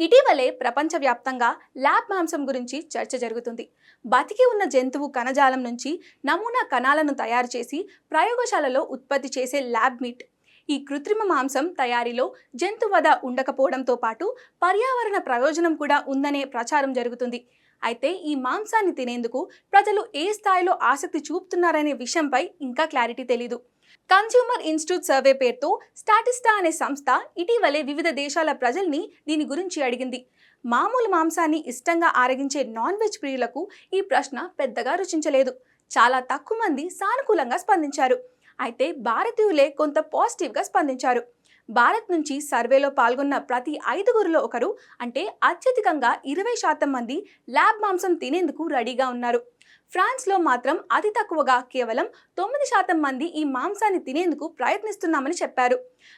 ఇటీవలే ప్రపంచవ్యాప్తంగా ల్యాబ్ మాంసం గురించి చర్చ జరుగుతుంది. బతికి ఉన్న జంతువు కణజాలం నుంచి నమూనా కణాలను తయారు చేసి ప్రయోగశాలలో ఉత్పత్తి చేసే ల్యాబ్ మీట్ ఈ కృత్రిమ మాంసం తయారీలో జంతువధ ఉండకపోవడంతో పాటు పర్యావరణ ప్రయోజనం కూడా ఉందనే ప్రచారం జరుగుతుంది. అయితే ఈ మాంసాన్ని తినేందుకు ప్రజలు ఏ స్థాయిలో ఆసక్తి చూపుతున్నారనే విషయంపై ఇంకా క్లారిటీ తెలీదు. కన్స్యూమర్ ఇన్స్టిట్యూట్ సర్వే పేరుతో స్టాటిస్టా అనే సంస్థ ఇటీవలే వివిధ దేశాల ప్రజల్ని దీని గురించి అడిగింది. మామూలు మాంసాన్ని ఇష్టంగా ఆరగించే నాన్ వెజ్ ప్రియులకు ఈ ప్రశ్న పెద్దగా రుచించలేదు. చాలా తక్కువ మంది సానుకూలంగా స్పందించారు. అయితే భారతీయులే కొంత పాజిటివ్గా స్పందించారు. భారత్ నుంచి సర్వేలో పాల్గొన్న ప్రతి ఐదుగురిలో ఒకరు అంటే అత్యధికంగా ఇరవై శాతం మంది ల్యాబ్ మాంసం తినేందుకు రెడీగా ఉన్నారు. ఫ్రాన్స్లో మాత్రం అతి తక్కువగా కేవలం తొమ్మిది శాతం మంది ఈ మాంసాన్ని తినేందుకు ప్రయత్నిస్తున్నామని చెప్పారు.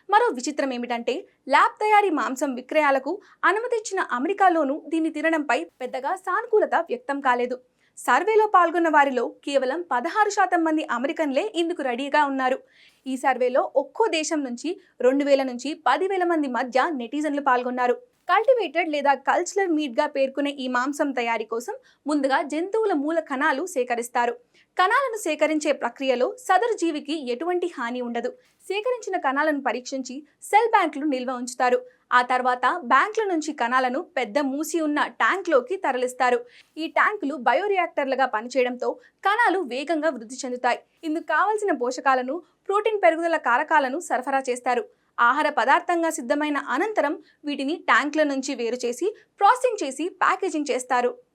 మరో విచిత్రం ఏమిటంటే ల్యాబ్ తయారీ మాంసం విక్రయాలకు అనుమతిచ్చిన అమెరికాలోనూ దీన్ని తినడంపై పెద్దగా సానుకూలత వ్యక్తం కాలేదు. సర్వేలో పాల్గొన్న వారిలో కేవలం పదహారు శాతం మంది అమెరికన్లే ఇందుకు రెడీగా ఉన్నారు. ఈ సర్వేలో ఒక్కో దేశం నుంచి రెండు వేల నుంచి పదివేల మంది మధ్య నెటిజన్లు పాల్గొన్నారు. కల్టివేటెడ్ లేదా కల్చరల్ మీట్గా పేర్కొనే ఈ మాంసం తయారీ కోసం ముందుగా జంతువుల మూల కణాలు సేకరిస్తారు. కణాలను సేకరించే ప్రక్రియలో సదరు జీవికి ఎటువంటి హాని ఉండదు. సేకరించిన కణాలను పరీక్షించి సెల్ బ్యాంకులు నిల్వ ఉంచుతారు. ఆ తర్వాత బ్యాంకుల నుంచి కణాలను పెద్ద మూసి ఉన్న ట్యాంక్లోకి తరలిస్తారు. ఈ ట్యాంకులు బయోరియాక్టర్లుగా పనిచేయడంతో కణాలు వేగంగా వృద్ధి చెందుతాయి. ఇందుకు కావలసిన పోషకాలను ప్రోటీన్ పెరుగుదల కారకాలను సరఫరా చేస్తారు. ఆహార పదార్థంగా సిద్ధమైన అనంతరం వీటిని ట్యాంకుల నుంచి వేరు చేసి ప్రాసెసింగ్ చేసి ప్యాకేజింగ్ చేస్తారు.